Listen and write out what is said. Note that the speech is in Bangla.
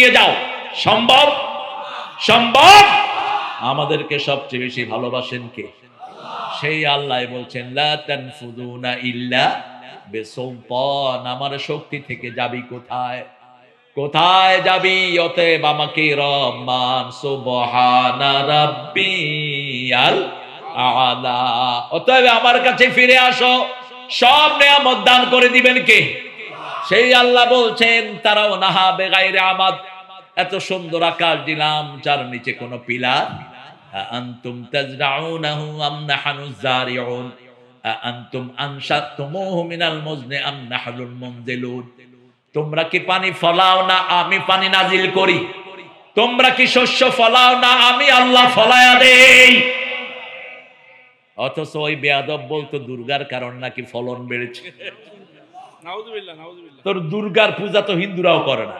দিয়ে যাও। সম্ভব? সম্ভব? আমাদেরকে সবচেয়ে বেশি ভালোবাসেন কে? সেই আল্লাহ বলছেন আমার শক্তি থেকে যাবি কোথায়? কোথায় যাবি? অতএব আমাকে রহমান অতএব আমার কাছে ফিরে আসো। সব নেয়ামত দান করে দিবেন কে? সেই আল্লাহ বলছেন, তারাও নাহা বেগাইরে আমাদ। এত সুন্দর আকাশ দিলাম, যার নিচে কোনো পিলার তোমরা কি পানি ফলাও না আমি পানি নাজিল করি? তোমরা কি শস্য ফলাও না আমি আল্লাহ ফলায়া দেই? অথচ ওই বেয়াদব বলতো, দুর্গার কারণ নাকি ফলন বেড়েছে? তোর দুর্গার পূজা তো হিন্দুরাও করে না।